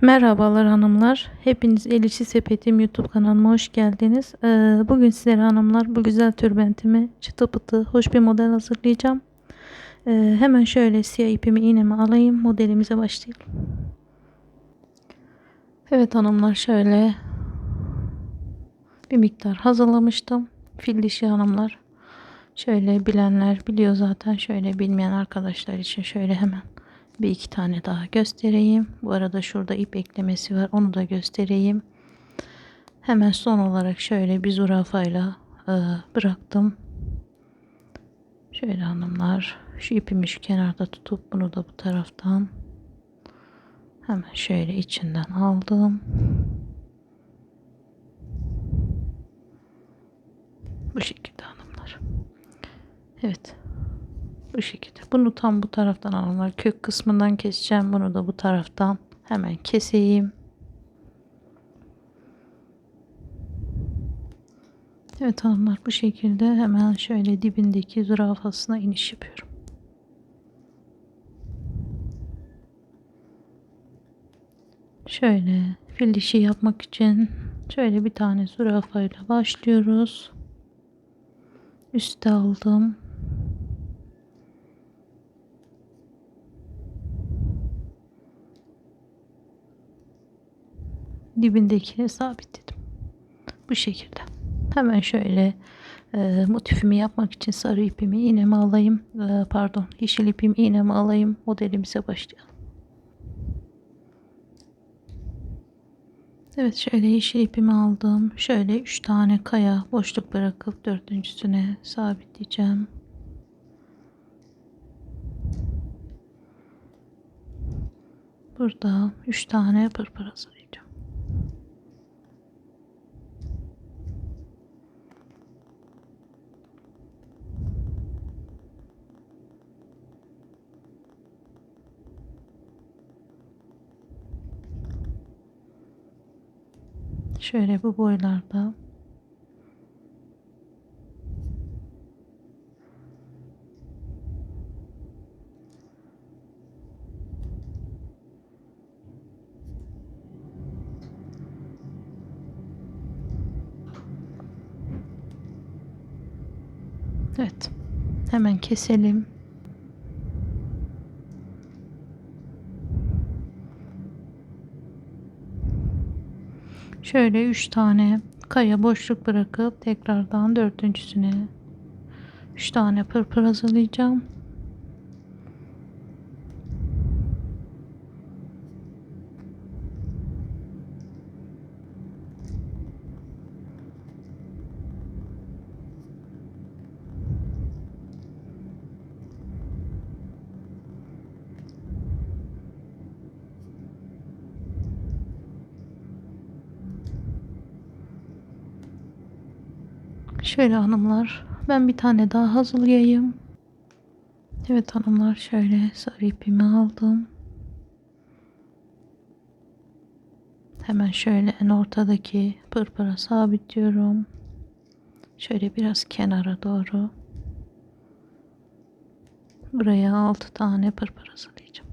Merhabalar hanımlar. Hepiniz El İşi Sepetim YouTube kanalıma hoş geldiniz. Ee, bugün sizlere hanımlar bu güzel türbentimi çıtı pıtı hoş bir model hazırlayacağım. Ee, hemen şöyle siyah ipimi iğnemi alayım. Modelimize başlayalım. Evet hanımlar şöyle bir miktar hazırlamıştım. Fil dişi hanımlar. Şöyle bilenler biliyor zaten. Şöyle bilmeyen arkadaşlar için şöyle hemen bir iki tane daha göstereyim. Bu arada şurada ip eklemesi var. Onu da göstereyim. Hemen son olarak şöyle bir zürafayla e, bıraktım. Şöyle hanımlar şu ipimi şu kenarda tutup bunu da bu taraftan hemen şöyle içinden aldım. Bu şekilde hanımlar. Evet. Bu şekilde. Bunu tam bu taraftan hanımlar. Kök kısmından keseceğim. Bunu da bu taraftan hemen keseyim. Evet hanımlar bu şekilde hemen şöyle dibindeki zürafasına iniş yapıyorum. Şöyle fil dişi yapmak için şöyle bir tane zürafayla başlıyoruz. Üste aldım. Dibindekini sabitledim. Bu şekilde. Hemen şöyle e, motifimi yapmak için sarı ipimi iğnemi alayım. E, pardon yeşil ipimi iğnemi alayım. Modelimize başlayalım. Evet şöyle yeşil ipimi aldım. Şöyle 3 tane kaya boşluk bırakıp dördüncüsüne sabitleyeceğim. Burada 3 tane pırpır hazırlayacağım. Şöyle bu boylarda Evet. Hemen keselim. Şöyle 3 tane kaya boşluk bırakıp tekrardan dördüncüsüne 3 tane pırpır hazırlayacağım. Şöyle hanımlar ben bir tane daha hazırlayayım. Evet hanımlar şöyle sarı ipimi aldım. Hemen şöyle en ortadaki pırpıra sabitliyorum. Şöyle biraz kenara doğru. Buraya 6 tane pırpır hazırlayacağım.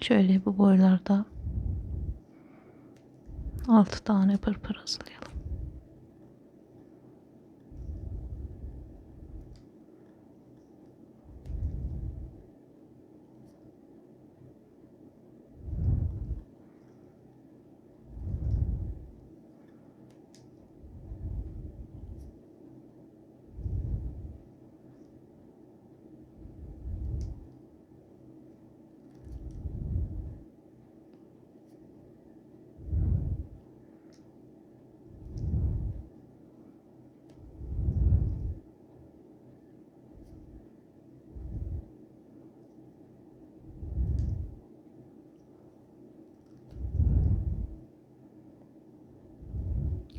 Şöyle bu boylarda 6 tane pırpır hazırlayalım.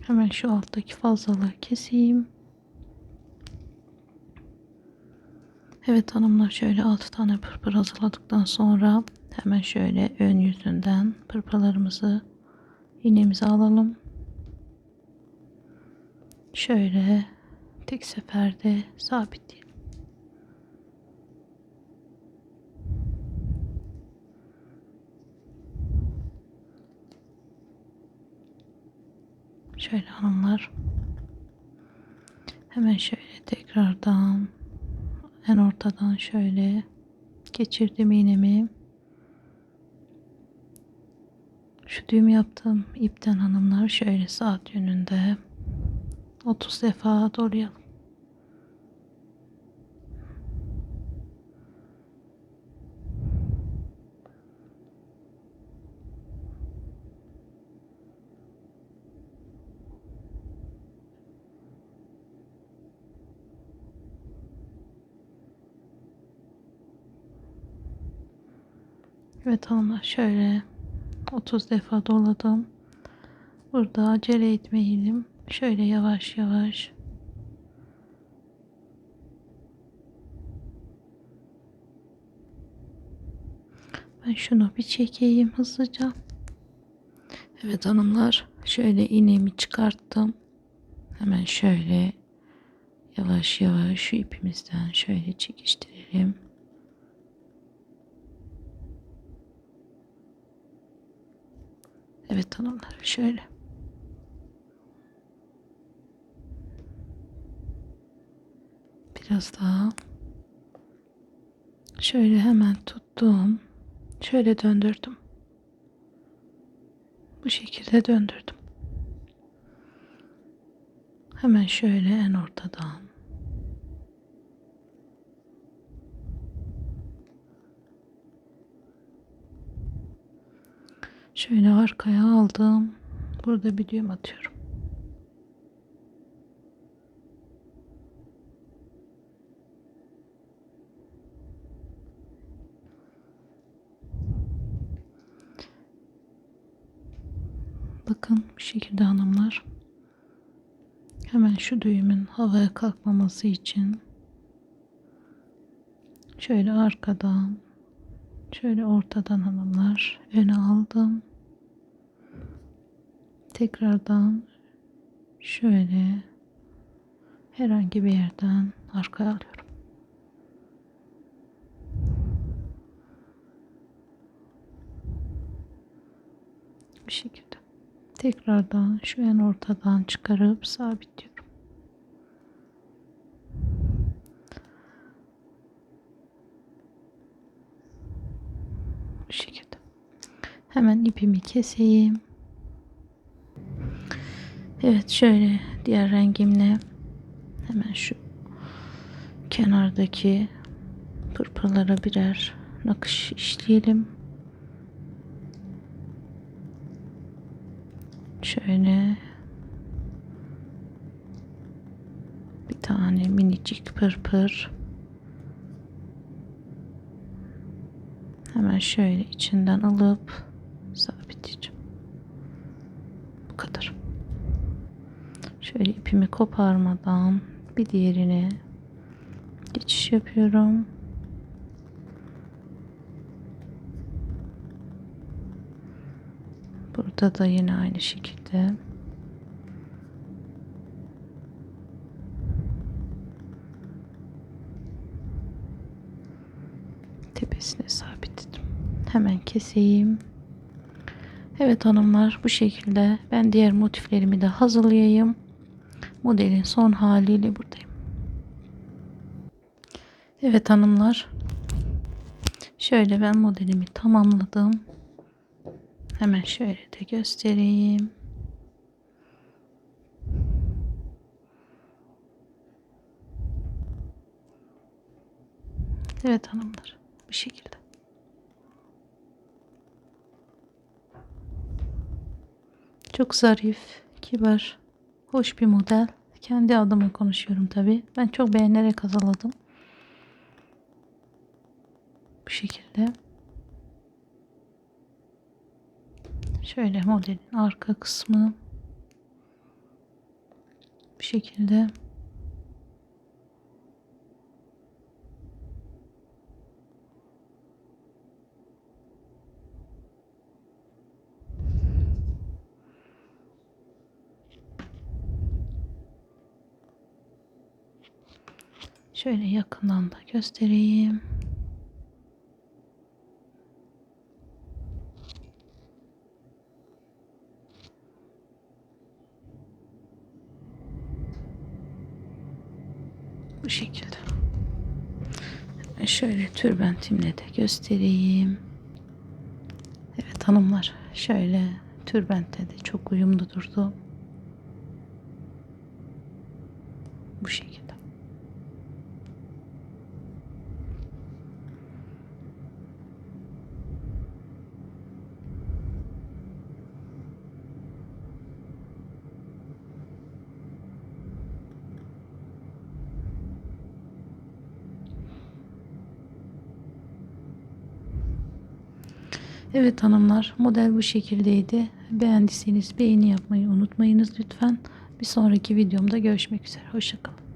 Hemen şu alttaki fazlalığı keseyim. Evet hanımlar şöyle 6 tane pırpır hazırladıktan sonra hemen şöyle ön yüzünden pırpırlarımızı iğnemize alalım. Şöyle tek seferde sabitleyelim. Şöyle hanımlar. Hemen şöyle tekrardan en ortadan şöyle geçirdim iğnemi. Şu düğüm yaptım ipten hanımlar şöyle saat yönünde 30 defa dolayalım. Evet hanımlar şöyle 30 defa doladım. Burada acele etmeyelim. Şöyle yavaş yavaş. Ben şunu bir çekeyim hızlıca. Evet hanımlar şöyle iğnemi çıkarttım. Hemen şöyle yavaş yavaş şu ipimizden şöyle çekiştirelim. Evet hanımlar şöyle. Biraz daha. Şöyle hemen tuttum. Şöyle döndürdüm. Bu şekilde döndürdüm. Hemen şöyle en ortadan. Şöyle arkaya aldım. Burada bir düğüm atıyorum. Bakın bu şekilde hanımlar. Hemen şu düğümün havaya kalkmaması için şöyle arkadan şöyle ortadan hanımlar öne aldım. Tekrardan şöyle herhangi bir yerden arkaya alıyorum. Bu şekilde. Tekrardan şu en ortadan çıkarıp sabitliyorum. Bu şekilde. Hemen ipimi keseyim. Evet şöyle diğer rengimle hemen şu kenardaki pırpırlara birer nakış işleyelim. Şöyle bir tane minicik pırpır. Hemen şöyle içinden alıp sabitleyeceğim. Bu kadar. Şöyle ipimi koparmadan bir diğerine geçiş yapıyorum. Burada da yine aynı şekilde tepesine sabitledim. Hemen keseyim. Evet hanımlar bu şekilde ben diğer motiflerimi de hazırlayayım. Modelin son haliyle buradayım. Evet hanımlar. Şöyle ben modelimi tamamladım. Hemen şöyle de göstereyim. Evet hanımlar bu şekilde. Çok zarif, kibar, hoş bir model. Kendi adıma konuşuyorum tabi. Ben çok beğenerek hazırladım. Bu şekilde. Şöyle modelin arka kısmı. Bu şekilde. Şöyle yakından da göstereyim. Bu şekilde. Şöyle türbentimle de göstereyim. Evet hanımlar şöyle türbentte de çok uyumlu durdu. Evet hanımlar model bu şekildeydi. Beğendiyseniz beğeni yapmayı unutmayınız lütfen. Bir sonraki videomda görüşmek üzere. Hoşçakalın.